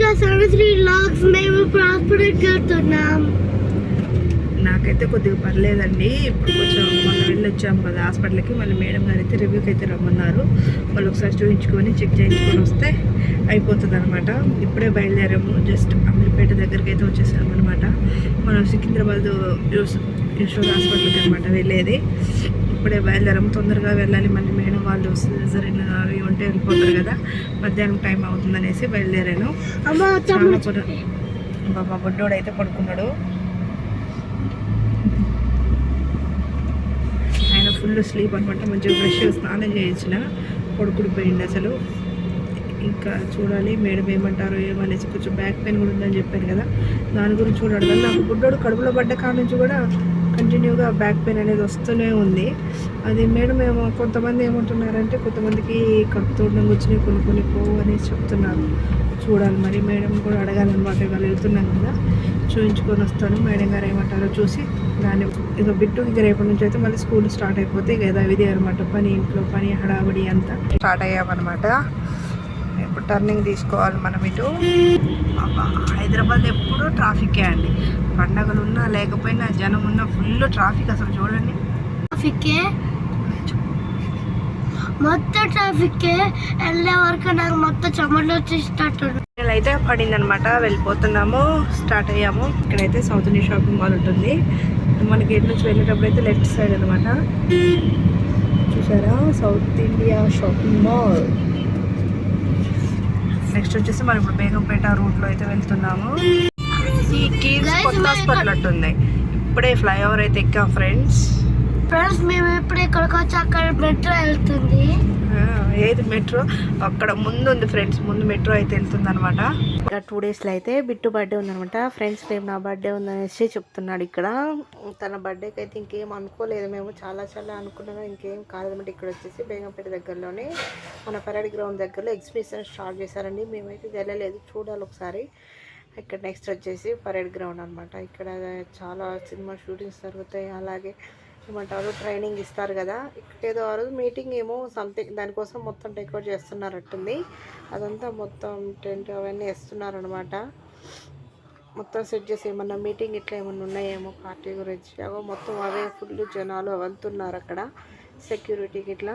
ఇంకా సరస్వతి లాక్స్ మేము ప్రాస్పరేట్ చేస్తున్నాం నాకైతే కొద్దిగా పర్లేదండి. ఇప్పుడు కొంచెం మొన్న వెళ్ళి వచ్చాము కదా హాస్పిటల్కి. మళ్ళీ మేడం గారు అయితే రివ్యూకి అయితే రమ్మన్నారు. మళ్ళీ ఒకసారి చూపించుకొని చెక్ చేయించుకొని వస్తే అయిపోతుంది అనమాట ఇప్పుడే బయలుదేరాము. జస్ట్ అమీర్పేట దగ్గరికి అయితే వచ్చేసాము అనమాట మనం సికింద్రాబాద్ యూస్- యూస్ హాస్పిటల్కి అనమాట వెళ్ళేది. ఇప్పుడే బయలుదేరాము. తొందరగా వెళ్ళాలి. మళ్ళీ మేడం వాళ్ళు సీజరిన్ అవి ఉంటే వెళ్ళిపోతారు కదా. మధ్యాహ్నం టైం అవుతుందనేసి బయలుదేరాను. మా బుడ్డోడు అయితే పడుకున్నాడు. ఆయన ఫుల్ స్లీప్ అనమాట మంచిగా బ్రష్ స్నానం చేయించిన. పడుకుడు పోయింది అసలు. ఇంకా చూడాలి మేడం ఏమంటారు ఏమనేసి కొంచెం బ్యాక్ పెయిన్ కూడా ఉందని చెప్పాను కదా. దాని గురించి చూడాలి. నాకు బుడ్డోడు కడుపులో పడ్డ కాడ నుంచి కూడా కంటిన్యూగా బ్యాక్ పెయిన్ అనేది వస్తూనే ఉంది. అది మేడం ఏమో కొంతమంది ఏమంటున్నారంటే కొంతమందికి కడుపుతో వచ్చినాయి కొనుక్కొని కొన్ని పోవు అనేసి చెప్తున్నారు. చూడాలి మరి. మేడం కూడా అడగాలన్నమాట. ఇవాళ వెళ్తున్నాం కదా. చూపించుకొని వస్తాను. మేడం గారు ఏమంటారో చూసి దాన్ని ఇక బిట్టు ఇక రేపటి నుంచి అయితే మళ్ళీ స్కూల్ స్టార్ట్ అయిపోతే ఇక ఇది అనమాట పని ఇంట్లో పని హడావిడి అంతా స్టార్ట్ అయ్యామన్నమాట. ఇప్పుడు టర్నింగ్ తీసుకోవాలి మనం ఇటు. హైదరాబాద్ ఎప్పుడు ట్రాఫికే అండి. పండగలు ఉన్నా లేకపోయినా జనం ఉన్నా ఫుల్ ట్రాఫిక్ అసలు చూడండి. ట్రాఫిక్ మొత్తం ట్రాఫిక్ వెళ్ళే వరకు నాకు మొత్తం చెమటలు వచ్చేటట్టు అయితే పడింది అనమాట వెళ్ళిపోతున్నాము స్టార్ట్ అయ్యాము. ఇక్కడైతే సౌత్ ఇండియా షాపింగ్ మాల్ ఉంటుంది. మనకి ఎటు నుంచి వెళ్ళేటప్పుడు అయితే లెఫ్ట్ సైడ్ అనమాట. చూసారా? South India shopping mall. Next వచ్చేసి మనం ఇప్పుడు బేగంపేట రూట్లో అయితే వెళ్తున్నాము. ఈ Guys, కొత్త హాస్పిటల్ అట్టుంది. ఇప్పుడే ఫ్లైఓవర్ అయితే ఎక్కాం ఫ్రెండ్స్. ఫ్రెండ్స్ మేము ఇప్పుడు ఇక్కడికి వచ్చి అక్కడ మెట్రో వెళ్తుంది. ఏది మెట్రో? అక్కడ ముందు ఉంది ఫ్రెండ్స్. ముందు మెట్రో అయితే వెళ్తుంది అనమాట ఇంకా టూ డేస్లో అయితే బిట్టు బర్త్డే ఉందనమాట ఫ్రెండ్స్ రేపు నా బర్త్డే ఉందనేసి చెప్తున్నాడు ఇక్కడ. తన బర్త్డేకి అయితే ఇంకేం అనుకోలేదు మేము. చాలా చాలా అనుకున్నాం ఇంకేం కాదనమాట ఇక్కడ వచ్చేసి బేగంపేట దగ్గరలోనే మన పరేడ్ గ్రౌండ్ దగ్గరలో ఎగ్జిబిషన్ స్టార్ట్ చేశారండి. మేమైతే వెళ్ళలేదు. చూడాలి ఒకసారి. ఇక్కడ నెక్స్ట్ వచ్చేసి పరేడ్ గ్రౌండ్ అనమాట ఇక్కడ చాలా సినిమా షూటింగ్స్ జరుగుతాయి. అలాగే ఏమంటారు ట్రైనింగ్ ఇస్తారు కదా. ఇక్కడ ఏదో ఆ రోజు మీటింగ్ ఏమో సంథింగ్ దానికోసం మొత్తం డెకరేట్ చేస్తున్నారట్టుంది. అదంతా మొత్తం టెంట్ అవన్నీ వేస్తున్నారనమాట మొత్తం సెట్ చేసి ఏమన్నా మీటింగ్ ఇట్లా ఏమన్నా ఉన్నాయేమో పార్టీ గురించి. అవో మొత్తం అవే ఫుల్ జనాలు అవంతున్నారు అక్కడ. సెక్యూరిటీకి ఇట్లా.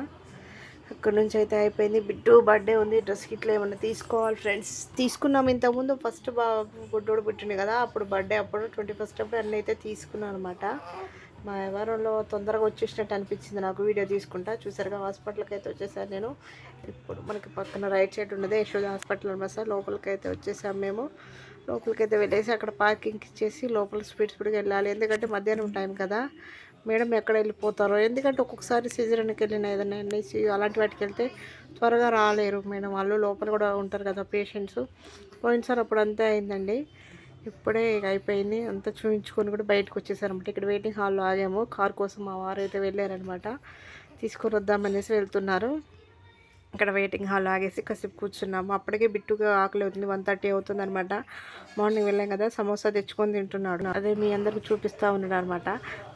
అక్కడ నుంచి అయితే అయిపోయింది. బిడ్డు బర్త్డే ఉంది. డ్రెస్ ఇట్లా ఏమన్నా తీసుకోవాలి ఫ్రెండ్స్. తీసుకున్నాం ఇంతకుముందు ఫస్ట్ బా గుడ్డోడు పుట్టింది కదా. అప్పుడు బర్త్డే అప్పుడు ట్వంటీ ఫస్ట్ అప్పుడు అన్నీ అయితే తీసుకున్నాను అనమాట మా వ్యవహారంలో తొందరగా వచ్చేసినట్టు అనిపించింది నాకు. వీడియో తీసుకుంటా. చూసారుగా హాస్పిటల్కి అయితే వచ్చేసాను నేను. ఇప్పుడు మనకి పక్కన రైట్ సైడ్ ఉన్నదే యశోద హాస్పిటల్ అనమాట సార్. లోపలికి అయితే వచ్చేసాం మేము. లోపలికి అయితే వెళ్ళేసి అక్కడ పార్కింగ్ ఇచ్చేసి లోపల స్పీడ్ స్పీడ్గా వెళ్ళాలి. ఎందుకంటే మధ్యాహ్నం టైం కదా. మేడం ఎక్కడ వెళ్ళిపోతారో? ఎందుకంటే ఒక్కొక్కసారి సిజరన్కి వెళ్ళిన ఏదైనా ఎన్ఐసి అలాంటి వాటికి వెళ్తే త్వరగా రాలేరు మేడం. వాళ్ళు లోపల కూడా ఉంటారు కదా పేషెంట్స్. పోయినసారి అప్పుడు అంతే అయిందండి. ఇప్పుడే ఇక అయిపోయింది. అంతా చూపించుకొని కూడా బయటకు వచ్చేసారనమాట ఇక్కడ వెయిటింగ్ హాల్లో ఆగాము. కార్ కోసం మా వారు అయితే వెళ్ళారనమాట తీసుకొని వద్దామనేసి వెళ్తున్నారు. ఇక్కడ వెయిటింగ్ హాల్ ఆగేసి కాసేపు కూర్చున్నాము. అప్పటికే బిట్టుగా ఆకలి అవుతుంది. వన్ థర్టీ అవుతుంది అనమాట మార్నింగ్ వెళ్ళాం కదా సమోసా తెచ్చుకొని తింటున్నాడు. అదే మీ అందరికి చూపిస్తూ ఉన్నాడు అనమాట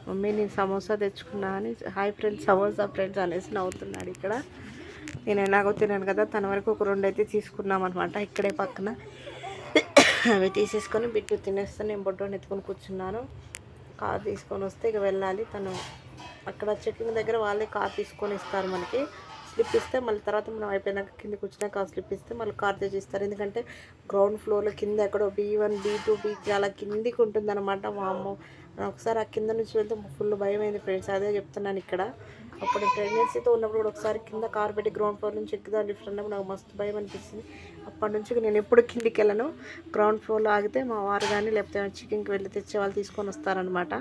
మమ్మీ నేను సమోసా తెచ్చుకున్నా అని హాయ్ ఫ్రెండ్స్ సమోసా ఫ్రెండ్స్ అనేసి నవ్వుతున్నాడు ఇక్కడ. నేను ఎలాగో తిన్నాను కదా తన వరకు ఒక రెండు అయితే తీసుకున్నాం అనమాట ఇక్కడే పక్కన. అవి తీసేసుకొని బిట్టు తినేస్తే నేను బొడ్డోని ఎత్తుకొని కూర్చున్నాను. కార్ తీసుకొని వస్తే ఇక వెళ్ళాలి తను. అక్కడ చెక్కింగ్ దగ్గర వాళ్ళే కార్ తీసుకొని ఇస్తారు మనకి. స్లిప్ ఇస్తే మళ్ళీ తర్వాత మనం అయిపోయినాక కిందకి వచ్చినాక ఆ స్లిప్ ఇస్తే మళ్ళీ కార్ తెచ్చి ఇస్తారు ఎందుకంటే గ్రౌండ్ ఫ్లోర్లో కింద ఎక్కడో B one B two B three అలా కిందికి ఉంటుంది అనమాట వాము ఒకసారి ఆ కింద నుంచి వెళ్తే ఫుల్ భయం అయింది ఫ్రెండ్స్. అదే చెప్తున్నాను ఇక్కడ. అప్పుడు ప్రెగ్నెన్సీతో ఉన్నప్పుడు కూడా ఒకసారి కింద కార్ పెట్టి గ్రౌండ్ ఫ్లోర్ నుంచి ఎక్కుదా లిఫ్ట్ అన్నప్పుడు నాకు మస్తు భయం అనిపించింది అప్పటి నుంచి నేను ఎప్పుడు కిందికి వెళ్ళను. గ్రౌండ్ ఫ్లోర్లో ఆగితే మా వారు కానీ లేకపోతే చికెన్కి వెళ్ళి తెచ్చే వాళ్ళు తీసుకొని వస్తారనమాట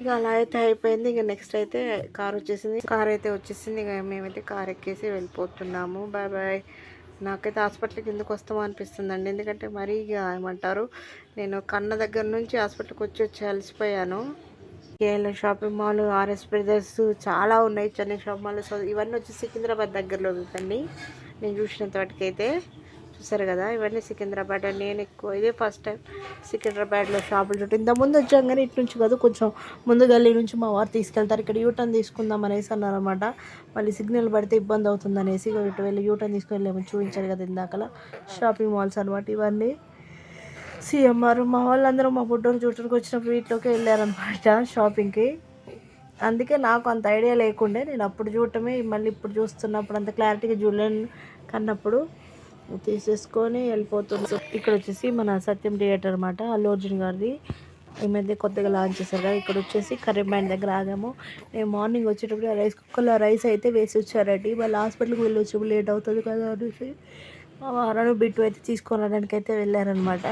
ఇక అలా అయితే అయిపోయింది. ఇక నెక్స్ట్ అయితే కార్ వచ్చేసింది. కార్ అయితే వచ్చేసింది. ఇక మేమైతే కార్ ఎక్కేసి వెళ్ళిపోతున్నాము. బాయ్ బాయ్ నాకైతే హాస్పిటల్కి ఎందుకు వస్తామో అనిపిస్తుందండి. ఎందుకంటే మరీ ఇక ఏమంటారు నేను కన్న దగ్గర నుంచి హాస్పిటల్కి వచ్చి వచ్చి అలసిపోయాను KLM shopping mall RS brothers చాలా ఉన్నాయి. చెన్నై షాపింగ్ మాల్ సో ఇవన్నీ వచ్చి సికింద్రాబాద్ దగ్గరలో ఉందండి. నేను చూసినంత వాటికైతే చూసారు కదా? ఇవన్నీ సికింద్రాబాద్ నేను ఎక్కువ ఇదే ఫస్ట్ టైం సికింద్రాబాద్లో షాపులు చుట్టూ ఇంత ముందు వచ్చాం కానీ ఇటు నుంచి కాదు కొంచెం ముందు గల్లీ నుంచి మా వారు తీసుకెళ్తారు. ఇక్కడ యూటర్న్ తీసుకుందాం అనేసి అన్నారన్నమాట. మళ్ళీ సిగ్నల్ పడితే ఇబ్బంది అవుతుంది అనేసి ఇటు వెళ్ళి యూటర్న్ తీసుకుని వెళ్ళాము. చూపించారు కదా ఇందాకలా. షాపింగ్ మాల్స్ అనమాట ఇవన్నీ. సీఎంఆర్ మా వాళ్ళందరూ మా ఫుడ్ చూడటానికి వచ్చినప్పుడు వీటిలోకి వెళ్ళారనమాట షాపింగ్కి అందుకే నాకు అంత ఐడియా లేకుండే. నేను అప్పుడు చూడటమే మళ్ళీ ఇప్పుడు చూస్తున్నప్పుడు అంత క్లారిటీగా చూడలేను కన్నప్పుడు. తీసేసుకొని వెళ్ళిపోతుంది. ఇక్కడ వచ్చేసి మన సత్యం థియేటర్ అనమాట అల్లు అర్జున్ గారిది. ఈ మధ్య కొత్తగా లాంచ్ చేశారు కదా ఇక్కడ వచ్చేసి కర్రీ దగ్గర ఆగాము. నేను మార్నింగ్ వచ్చేటప్పుడు రైస్ కుక్కర్లో రైస్ అయితే వేసి వచ్చారండి మళ్ళీ హాస్పిటల్కి వెళ్ళి వచ్చేప్పుడు లేట్ అవుతుంది కదా అనేసి మా వారాలు బిట్టు అయితే తీసుకొని రావడానికి అయితే వెళ్ళారనమాట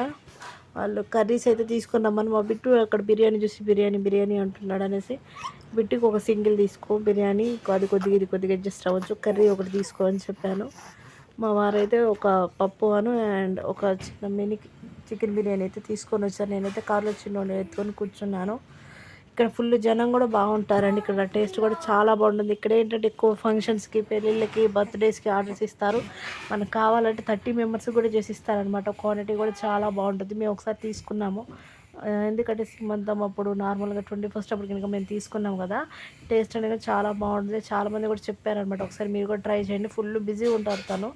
వాళ్ళు కర్రీస్ అయితే తీసుకొని రమ్మని మా బిట్టు అక్కడ బిర్యానీ చూసి బిర్యానీ బిర్యానీ అంటున్నాడు అనేసి బిట్టుకు ఒక సింగిల్ తీసుకో బిర్యానీ అది కొద్దిగా ఇది కొద్దిగా అడ్జస్ట్ అవ్వచ్చు కర్రీ ఒకటి తీసుకో అని చెప్పాను. మా వారైతే ఒక పప్పు అను అండ్ ఒక చిన్న మినీ చికెన్ బిర్యానీ అయితే తీసుకొని వచ్చాను నేనైతే కారులో చిన్న ఎత్తుకొని కూర్చున్నాను. ఇక్కడ ఫుల్ జనం కూడా బాగుంటారండి. ఇక్కడ టేస్ట్ కూడా చాలా బాగుంటుంది. ఇక్కడ ఏంటంటే ఎక్కువ ఫంక్షన్స్కి పెళ్ళిళ్ళకి బర్త్డేస్కి ఆర్డర్స్ ఇస్తారు. మనకు కావాలంటే థర్టీ మెంబర్స్ కూడా చేసి ఇస్తారనమాట క్వాంటిటీ కూడా చాలా బాగుంటుంది. మేము ఒకసారి తీసుకున్నాము. ఎందుకంటే సింహంతం అప్పుడు నార్మల్గా ట్వంటీ ఫస్ట్ అప్పుడు కనుక మేము తీసుకున్నాం కదా టేస్ట్ అనేది చాలా బాగుంటుంది. చాలామంది కూడా చెప్పారనమాట ఒకసారి మీరు కూడా ట్రై చేయండి. ఫుల్ బిజీ ఉంటారు తను.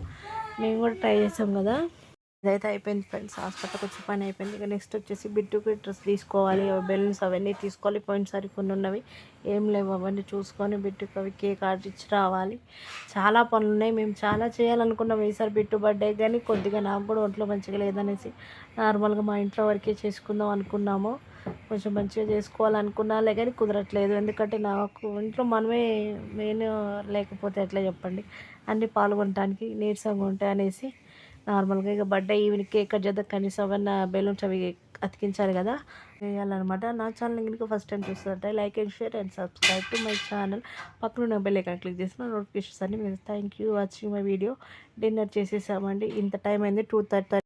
మేము కూడా ట్రై చేసాం కదా. ఇదైతే అయిపోయింది ఫ్రెండ్స్. హాస్పిటల్కి వచ్చి పని అయిపోయింది. ఇక నెక్స్ట్ వచ్చేసి బిడ్డుకి డ్రెస్ తీసుకోవాలి బెలూన్స్ అవన్నీ తీసుకోవాలి. పోయినసారి కొన్ని ఉన్నవి ఏం లేవు. అవన్నీ చూసుకొని బిడ్డుకి అవి కేక్ ఆర్డర్ ఇచ్చి రావాలి. చాలా పనులు ఉన్నాయి. మేము చాలా చేయాలనుకున్నాం ఈసారి బిట్టు బర్త్డే కానీ కొద్దిగా నాకు కూడా ఒంట్లో మంచిగా లేదనేసి నార్మల్గా మా ఇంట్లో వరకే చేసుకుందాం అనుకున్నాము. కొంచెం మంచిగా చేసుకోవాలనుకున్నాలే కానీ కుదరట్లేదు. ఎందుకంటే నాకు ఇంట్లో మనమే మెయిన్ లేకపోతే ఎట్లా చెప్పండి? అన్నీ పాల్గొనడానికి నీరసంగా ఉంటాయి అనేసి నార్మల్గా ఇక బర్త్డే ఈవినింగ్ కేక్ కట్ చేద్దాం. కనీసం ఏమన్నా బెలూన్స్ అవి అతికించాలి కదా. వేయాలన్నమాట. నా ఛానల్ ఇంకా ఫస్ట్ టైం చూస్తుంటే like and share and subscribe to my channel పక్కన ఉన్న బెల్ ఐకాన్ క్లిక్ చేసిన నోటిఫికేషన్స్ అన్ని మీరు thank you watching my video dinner చేసేసామండి. ఇంత టైం అయింది. Two thirty